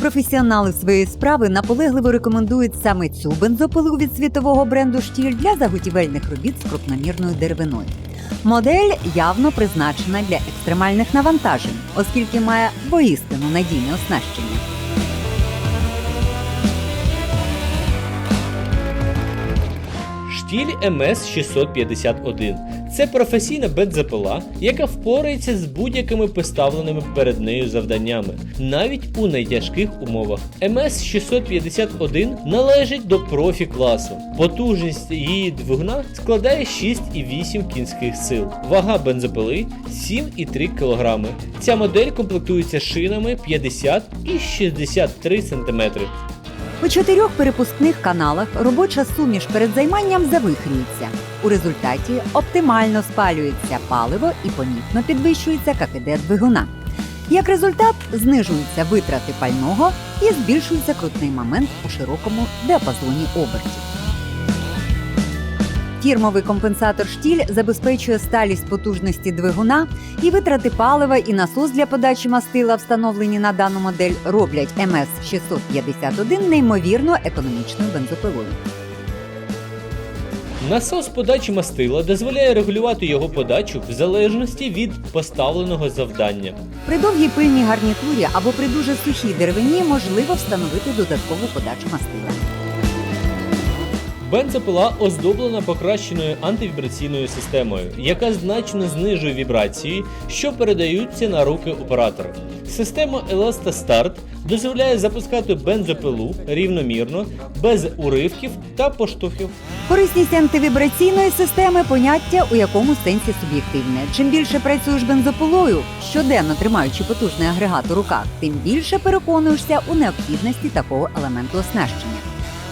Професіонали своєї справи наполегливо рекомендують саме цю бензопилу від світового бренду Штіль для заготівельних робіт з крупномірною деревиною. Модель явно призначена для екстремальних навантажень, оскільки має воістину надійне оснащення. Штіль МС 651 це професійна бензопила, яка впорається з будь-якими поставленими перед нею завданнями, навіть у найтяжких умовах. МС 651 належить до профі класу. Потужність її двигуна складає 6,8 кінських сил. Вага бензопили 7,3 кг. Ця модель комплектується шинами 50 і 63 см. У чотирьох перепускних каналах робоча суміш перед займанням завихрюється. У результаті оптимально спалюється паливо і помітно підвищується КПД двигуна. Як результат, знижуються витрати пального і збільшується крутний момент у широкому діапазоні обертів. Фірмовий компенсатор штіль забезпечує сталість потужності двигуна і витрати палива і насос для подачі мастила, встановлені на дану модель, роблять МС 651 неймовірно економічною бензопилою. Насос подачі мастила дозволяє регулювати його подачу в залежності від поставленого завдання. При довгій пильній гарнітурі або при дуже сухій деревині можливо встановити додаткову подачу мастила. Бензопила оздоблена покращеною антивібраційною системою, яка значно знижує вібрації, що передаються на руки оператора. Система Start дозволяє запускати бензопилу рівномірно, без уривків та поштовхів. Корисність антивібраційної системи поняття у якому сенсі суб'єктивне. Чим більше працюєш бензопилою, щоденно тримаючи потужний агрегат у руках, тим більше переконуєшся у необхідності такого елементу оснащення.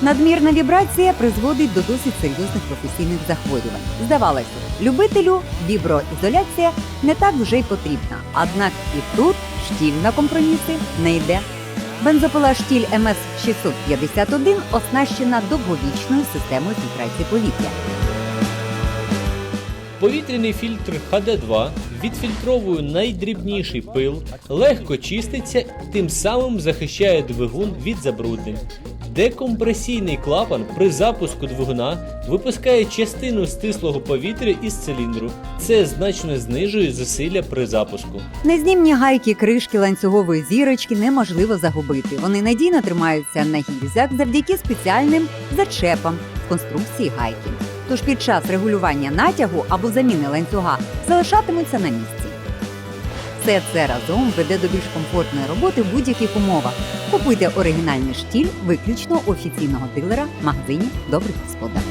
Надмірна вібрація призводить до досить серйозних професійних захворювань. Здавалося, любителю віброізоляція не так вже й потрібна. Однак і тут штіль на компроміси не йде. Бензопила штіль МС 651 оснащена довговічною системою фільтрації повітря. Повітряний фільтр HD2 відфільтровує найдрібніший пил, легко чиститься, тим самим захищає двигун від забруднень. Декомпресійний клапан при запуску двигуна випускає частину стислого повітря із циліндру. Це значно знижує зусилля при запуску. Незнімні гайки кришки ланцюгової зірочки неможливо загубити. Вони надійно тримаються на гільзах завдяки спеціальним зачепам в конструкції гайки. Тож під час регулювання натягу або заміни ланцюга залишатимуться на місці. Все це разом веде до більш комфортної роботи в будь-яких умовах. Купуйте оригінальний штіль виключно у офіційного дилера в магазині Добрий господар.